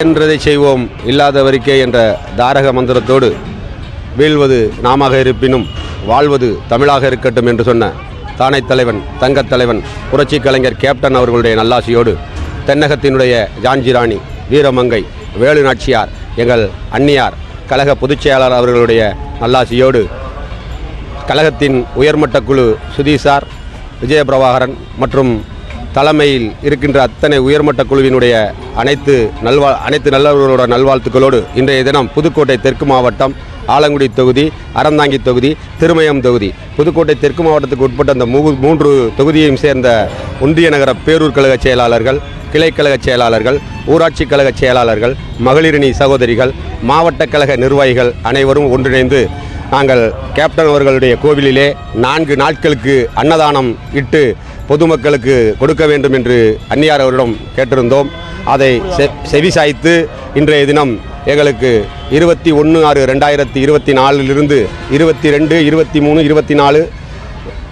என்றதை செய்வோம் இல்லாதவருக்கே என்ற தாரக மந்திரத்தோடு வீழ்வது நாமாக இருப்பினும் வாழ்வது தமிழாக இருக்கட்டும் என்று சொன்ன தானை தலைவன் தங்கத் தலைவன் புரட்சி கலைஞர் கேப்டன் அவர்களுடைய நல்லாசியோடு தென்னகத்தினுடைய ஜான்ஜிராணி வீரமங்கை வேலு நாச்சியார் எங்கள் அன்னியார் கழக பொதுச் செயலாளர் அவர்களுடைய நல்லாசியோடு கழகத்தின் உயர்மட்ட குழு சுதீசார் விஜயபிரபாகரன் மற்றும் தலைமையில் இருக்கின்ற அத்தனை உயர்மட்ட குழுவினுடைய அனைத்து நல்வா அனைத்து நல்லவர்களோட நல்வாழ்த்துக்களோடு இன்றைய தினம் புதுக்கோட்டை தெற்கு மாவட்டம் ஆலங்குடி தொகுதி அறந்தாங்கி தொகுதி திருமயம் தொகுதி. புதுக்கோட்டை தெற்கு மாவட்டத்துக்கு உட்பட்ட அந்த மூ மூன்று தொகுதியையும் சேர்ந்த ஒன்றிய நகர பேரூர் கழக செயலாளர்கள் கிளைக்கழகச் செயலாளர்கள் ஊராட்சி கழக செயலாளர்கள் மகளிரணி சகோதரிகள் மாவட்ட கழக நிர்வாகிகள் அனைவரும் ஒன்றிணைந்து நாங்கள் கேப்டன் அவர்களுடைய கோவிலிலே நான்கு நாட்களுக்கு அன்னதானம் இட்டு பொதுமக்களுக்கு கொடுக்க வேண்டும் என்று அந்நியார் அவரிடம் கேட்டிருந்தோம். அதை செ- செவிசாய்த்து இன்றைய தினம் எங்களுக்கு இருபத்தி ஒன்று ஆறு ரெண்டாயிரத்தி இருபத்தி நாலிலிருந்து இருபத்தி ரெண்டு இருபத்தி மூணு இருபத்தி நாலு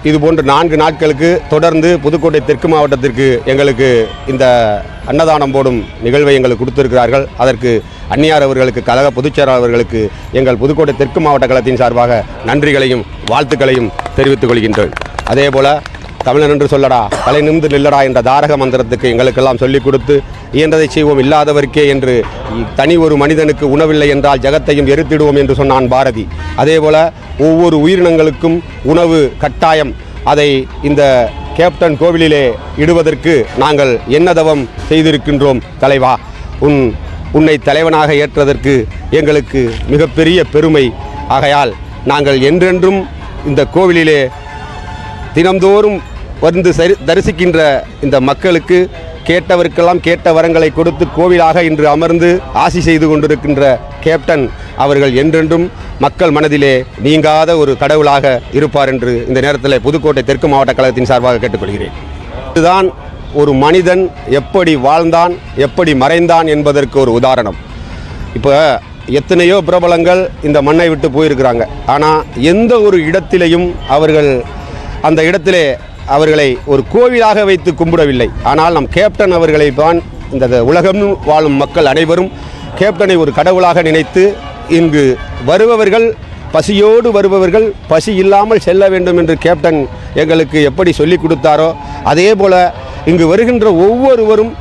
இது போன்ற நான்கு நாட்களுக்கு தொடர்ந்து புதுக்கோட்டை தெற்கு மாவட்டத்திற்கு எங்களுக்கு இந்த அன்னதானம் போடும் நிகழ்வை எங்களுக்கு கொடுத்திருக்கிறார்கள். அதற்கு அந்நியார் அவர்களுக்கு கழக பொதுச்செயலாளர் அவர்களுக்கு எங்கள் புதுக்கோட்டை தெற்கு மாவட்ட கழகத்தின் சார்பாக நன்றிகளையும் வாழ்த்துக்களையும் தெரிவித்துக் கொள்கின்றோம். அதே போல தமிழன் என்று சொல்லடா. தலை நிமிந்து நில்லடா என்ற தாரக மந்திரத்துக்கு எங்களுக்கெல்லாம் சொல்லிக் கொடுத்து இயன்றதை செய்வோம் இல்லாதவர்க்கே என்று தனி ஒரு மனிதனுக்கு உணவில்லை என்றால் ஜகத்தையும் எரித்திடுவோம் என்று சொன்னான் பாரதி. அதேபோல ஒவ்வொரு உயிரினங்களுக்கும் உணவு கட்டாயம். அதை இந்த கேப்டன் கோவிலிலே இடுவதற்கு நாங்கள் என்ன தவம் செய்திருக்கின்றோம் தலைவா? உன் உன்னை தலைவனாக ஏற்றதற்கு எங்களுக்கு மிகப்பெரிய பெருமை. ஆகையால் நாங்கள் என்றென்றும் இந்த கோவிலிலே தினந்தோறும் வந்து சரி- தரிசிக்கின்ற இந்த மக்களுக்கு கேட்டவருக்கெல்லாம் கேட்ட வரங்களை கொடுத்து கோவிலாக இன்று அமர்ந்து ஆசி செய்து கொண்டிருக்கின்ற கேப்டன் அவர்கள் என்றென்றும் மக்கள் மனதிலே நீங்காத ஒரு கடவுளாக இருப்பார் என்று இந்த நேரத்தில் புதுக்கோட்டை தெற்கு மாவட்ட கழகத்தின் சார்பாக கேட்டுக்கொள்கிறேன். இதுதான் ஒரு மனிதன் எப்படி வாழ்ந்தான் எப்படி மறைந்தான் என்பதற்கு ஒரு உதாரணம். இப்போ எத்தனையோ பிரபலங்கள் இந்த மண்ணை விட்டு போயிருக்கிறாங்க. ஆனால் எந்த ஒரு இடத்திலையும் அவர்கள் அந்த இடத்திலே அவர்களை ஒரு கோவிலாக வைத்து கும்பிடவில்லை. ஆனால் நம் கேப்டன் அவர்களை தான் இந்த உலகம் வாழும் மக்கள் அனைவரும் கேப்டனை ஒரு கடவுளாக நினைத்து இங்கு வருபவர்கள் பசியோடு வருபவர்கள் பசி இல்லாமல் செல்ல வேண்டும் என்று கேப்டன் எங்களுக்கு எப்படி சொல்லிக் கொடுத்தாரோ அதே போல இங்கு வருகின்ற ஒவ்வொருவரும்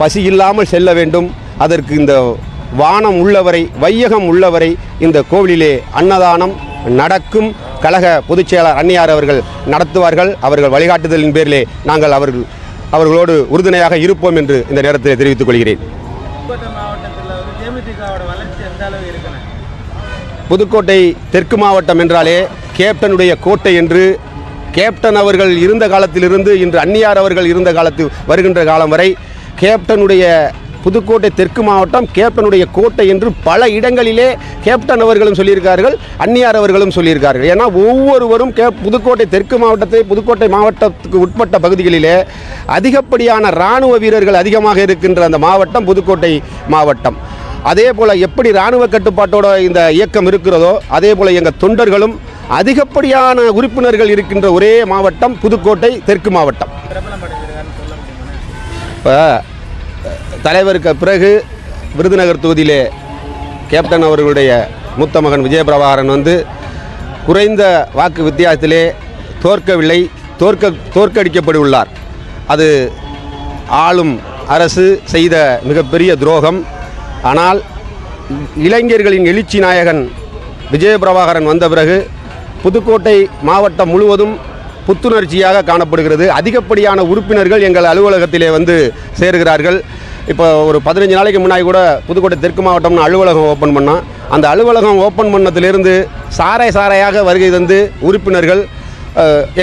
பசி இல்லாமல் செல்ல வேண்டும். அதற்கு இந்த வானம் உள்ளவரை வையகம் உள்ளவரை இந்த கோவிலிலே அன்னதானம் நடக்கும். கழக பொதுச்செயலர் அன்னியார் அவர்கள் நடத்துவார்கள். அவர்கள் வழிகாட்டுதலின் பேரிலே நாங்கள் அவர்கள் அவர்களோடு உறுதுணையாக இருப்போம் என்று இந்த நேரத்தில் தெரிவித்துக் கொள்கிறேன். புதுக்கோட்டை புதுக்கோட்டை தெற்கு மாவட்டம் என்றாலே கேப்டனுடைய கோட்டை என்று கேப்டன் அவர்கள் இருந்த காலத்திலிருந்து இன்று அந்நியார் அவர்கள் இருந்த காலத்து வருகின்ற காலம் வரை கேப்டனுடைய புதுக்கோட்டை தெற்கு மாவட்டம் கேப்டனுடைய கோட்டை என்று பல இடங்களிலே கேப்டன் அவர்களும் சொல்லியிருக்கார்கள் அந்நியார் அவர்களும் சொல்லியிருக்கார்கள். ஏன்னா ஒவ்வொருவரும் கே புதுக்கோட்டை தெற்கு மாவட்டத்தை புதுக்கோட்டை மாவட்டத்துக்கு உட்பட்ட பகுதிகளிலே அதிகப்படியான இராணுவ வீரர்கள் அதிகமாக இருக்கின்ற அந்த மாவட்டம் புதுக்கோட்டை மாவட்டம். அதே போல் எப்படி இராணுவ கட்டுப்பாட்டோட இந்த இயக்கம் இருக்கிறதோ அதே போல் எங்கள் தொண்டர்களும் அதிகப்படியான உறுப்பினர்கள் இருக்கின்ற ஒரே மாவட்டம் புதுக்கோட்டை தெற்கு மாவட்டம். இப்போ தலைவருக்கு பிறகு விருதுநகர் தொகுதியிலே கேப்டன் அவர்களுடைய மூத்த மகன் விஜயபிரபாகரன் வந்து குறைந்த வாக்கு வித்தியாசத்திலே தோற்கவில்லை தோற்க தோற்கடிக்கப்பட்டுள்ளார். அது ஆளும் அரசு செய்த மிகப்பெரிய துரோகம். ஆனால் இளைஞர்களின் எழுச்சி நாயகன் விஜயபிரபாகரன் வந்த பிறகு புதுக்கோட்டை மாவட்டம் முழுவதும் புத்துணர்ச்சியாக காணப்படுகிறது. அதிகப்படியான உறுப்பினர்கள் எங்கள் அலுவலகத்திலே வந்து சேருகிறார்கள். இப்போ ஒரு பதினஞ்சு நாளைக்கு முன்னாடி கூட புதுக்கோட்டை தெற்கு மாவட்டம்னு அலுவலகம் ஓப்பன் பண்ணோம் அந்த அலுவலகம் ஓப்பன் பண்ணதிலிருந்து சாறை சாறையாக வருகை தந்து உறுப்பினர்கள்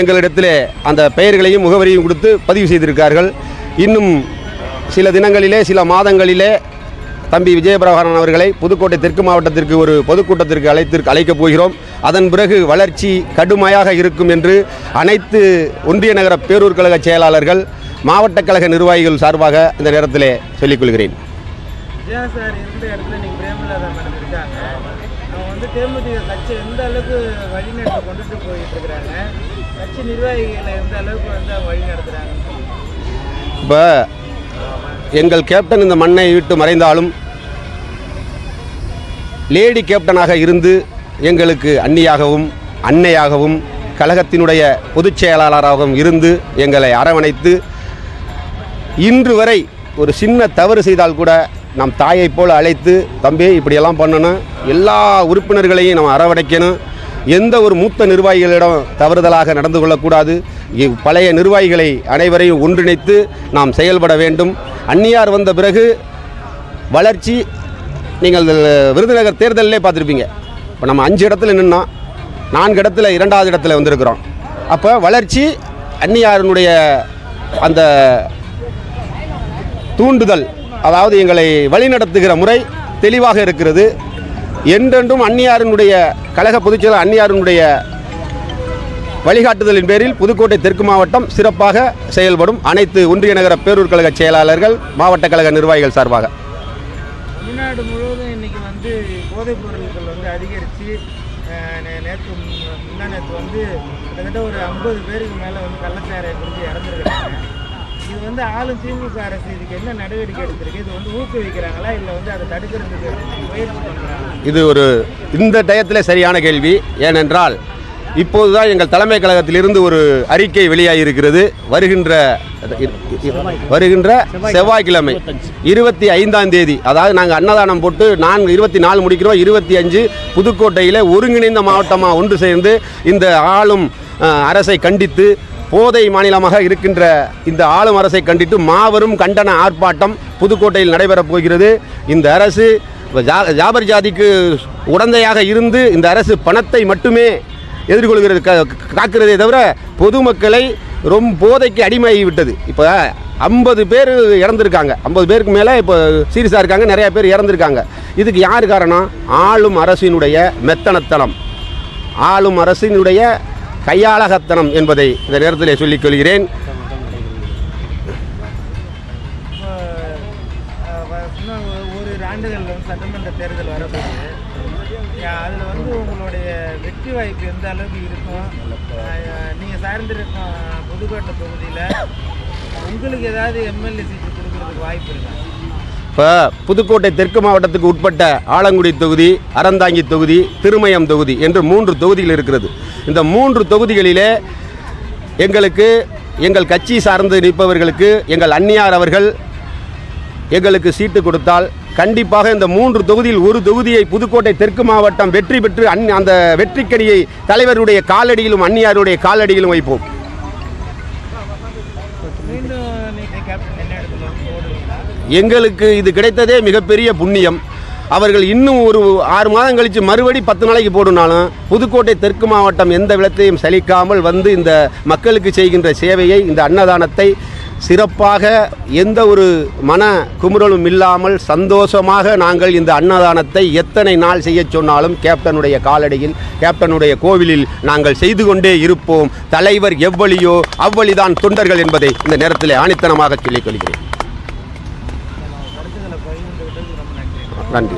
எங்களிடத்தில் எங்களிடத்திலே அந்த பெயர்களையும் முகவரியும் கொடுத்து பதிவு செய்திருக்கார்கள் இன்னும் சில தினங்களிலே சில மாதங்களிலே தம்பி விஜயபிரகாரன் அவர்களை புதுக்கோட்டை தெற்கு மாவட்டத்திற்கு ஒரு பொதுக்கூட்டத்திற்கு அழைத்து அழைக்கப் போகிறோம். அதன் பிறகு வளர்ச்சி கடுமையாக இருக்கும் என்று அனைத்து ஒன்றிய நகர பேரூர் கழக செயலாளர்கள் மாவட்ட கழக நிர்வாகிகள் சார்பாக இந்த நேரத்திலே சொல்லிக் கொள்கிறேன் விஜயா சார் இருந்த இடத்துல இன்னைக்கு பிரேமலதா மேடம் இருக்காங்க? அவங்க வந்து தேமுதிக கட்சி எந்த அளவுக்கு வழிநடத்தி கொண்டுட்டு போயிட்டு இருக்கிறாங்க கட்சி நிர்வாகிகளை எந்த அளவுக்கு வந்து அவங்க வழி நடத்துறாங்க இப்போ எங்கள் கேப்டன் இந்த மண்ணை விட்டு மறைந்தாலும் லேடி கேப்டனாக இருந்து எங்களுக்கு அன்னியாகவும் அன்னையாகவும் கழகத்தினுடைய பொதுச் செயலாளராகவும் இருந்து எங்களை அரவணைத்து இன்று வரை ஒரு சின்ன தவறு செய்தால் கூட நம் தாயைப் போல் அழைத்து தம்பி இப்படியெல்லாம் பண்ணணும். எல்லா உறுப்பினர்களையும் நம்ம அரவணைக்கணும். எந்த ஒரு மூத்த நிர்வாகிகளிடம் தவறுதலாக நடந்து கொள்ளக்கூடாது. பழைய நிர்வாகிகளை அனைவரையும் ஒன்றிணைத்து நாம் செயல்பட வேண்டும். அந்நியார் வந்த பிறகு வளர்ச்சி நீங்கள் விருதுநகர் தேர்தலிலே பார்த்துருப்பீங்க. இப்போ நம்ம அஞ்சு இடத்துல நின்னோம் நான்கு இடத்துல இரண்டாவது இடத்துல வந்திருக்கிறோம். அப்போ வளர்ச்சி அந்நியாரனுடைய அந்த தூண்டுதல் அதாவது எங்களை வழிநடத்துகிற முறை தெளிவாக இருக்கிறது. என்றென்றும் அந்நியாரினுடைய கழக பொதுச்செயலர் அந்நியாரினுடைய வழிகாட்டுதலின் பேரில் புதுக்கோட்டை தெற்கு மாவட்டம் சிறப்பாக செயல்படும் அனைத்து ஒன்றிய நகர பேரூர் கழக செயலாளர்கள் மாவட்ட கழக நிர்வாகிகள் சார்பாக. தமிழ்நாடு முழுவதும் இன்றைக்கி வந்து போதைப் பொருட்கள் வந்து அதிகரித்து நேற்று முந்தா நேற்று வந்து கிட்டத்தட்ட ஒரு ஐம்பது பேருக்கு மேலே வந்து கள்ளச்சாரையை குறித்து இறந்துருக்காங்க. இது வந்து ஆளும் திமுக அரசு இதுக்கு என்ன நடவடிக்கை எடுத்திருக்கு? இது வந்து ஊக்குவிக்கிறாங்களா? இல்லை வந்து அதை தடுக்கிறதுக்கு முயற்சி பண்ணுறாங்க இது ஒரு இந்த டயத்தில் சரியான கேள்வி. ஏனென்றால் இப்போதுதான் எங்கள் தலைமை கழகத்திலிருந்து ஒரு அறிக்கை வெளியாகியிருக்கிறது. வருகின்ற வருகின்ற செவ்வாய்க்கிழமை இருபத்தி ஐந்தாம் தேதி அதாவது நாங்கள் அன்னதானம் போட்டு நான்கு இருபத்தி நாலு முடிக்கிறோம். இருபத்தி அஞ்சு புதுக்கோட்டையில் ஒருங்கிணைந்த மாவட்டமாக ஒன்று சேர்ந்து இந்த ஆளும் அரசை கண்டித்து போதை மாநிலமாக இருக்கின்ற இந்த ஆளும் அரசை கண்டித்து மாபெரும் கண்டன ஆர்ப்பாட்டம் புதுக்கோட்டையில் நடைபெறப் போகிறது. இந்த அரசு ஜா- ஜாபர் ஜாதிக்கு உடந்தையாக இருந்து இந்த அரசு பணத்தை மட்டுமே எதிர்கொள்கிறது காக்கிறதே தவிர பொதுமக்களை ரொம்ப போதைக்கு அடிமையாகி விட்டது இப்போ ஐம்பது பேர் இறந்துருக்காங்க. ஐம்பது பேருக்கு மேலே இப்போ சீரியஸாக இருக்காங்க நிறையா பேர் இறந்துருக்காங்க. இதுக்கு யார் காரணம்? ஆளும் அரசினுடைய மெத்தனத்தனம். ஆளும் அரசினுடைய கையாளகத்தனம் என்பதை இந்த நேரத்தில் சொல்லிக் கொள்கிறேன். ஒரு- ஆண்டுகளில் வந்து சட்டமன்ற தேர்தல் வரப்போகுது அதில் வந்து உங்களுடைய வெற்றி வாய்ப்பு எந்த அளவுக்கு இருக்கும் நீங்கள் சார்ந்திருக்கும் புதுக்கோட்டை தொகுதியில் உங்களுக்கு ஏதாவது எம்எல்ஏ சீட்டு கொடுக்கறதுக்கு வாய்ப்பு இருக்கா? இப்போ புதுக்கோட்டை தெற்கு மாவட்டத்துக்கு உட்பட்ட ஆலங்குடி தொகுதி அறந்தாங்கி தொகுதி திருமயம் தொகுதி என்று மூன்று தொகுதிகள் இருக்கிறது. இந்த மூன்று தொகுதிகளிலே எங்களுக்கு எங்கள் கட்சி சார்ந்து நிற்பவர்களுக்கு எங்கள் அந்நியார் அவர்கள் எங்களுக்கு சீட்டு கொடுத்தால் கண்டிப்பாக இந்த மூன்று தொகுதியில் ஒரு தொகுதியை புதுக்கோட்டை தெற்கு மாவட்டம் வெற்றி பெற்று அந் அந்த வெற்றிக்கடியை தலைவருடைய காலடியிலும் அந்நியாருடைய காலடியிலும் வைப்போம் மீண்டும் நீங்கள் கேப்டன் என்ன இடத்துல வந்து ஓடுவீங்களா எங்களுக்கு இது கிடைத்ததே மிகப்பெரிய புண்ணியம். அவர்கள் இன்னும் ஒரு ஆறு மாதம் கழித்து மறுபடி பத்து நாளைக்கு போடுனாலும் புதுக்கோட்டை தெற்கு மாவட்டம் எந்த விளத்தையும் சலிக்காமல் வந்து இந்த மக்களுக்கு செய்கின்ற சேவையை இந்த அன்னதானத்தை சிறப்பாக எந்த ஒரு மன குமுறலும் இல்லாமல் சந்தோஷமாக நாங்கள் இந்த அன்னதானத்தை எத்தனை நாள் செய்ய சொன்னாலும் கேப்டனுடைய காலடியில் கேப்டனுடைய கோவிலில் நாங்கள் செய்து கொண்டே இருப்போம். தலைவர் எவ்வளியோ அவ்வளிதான் தொண்டர்கள் என்பதை இந்த நேரத்தில் ஆணித்தனமாக சொல்லிக் கொள்கிறேன். நன்றி.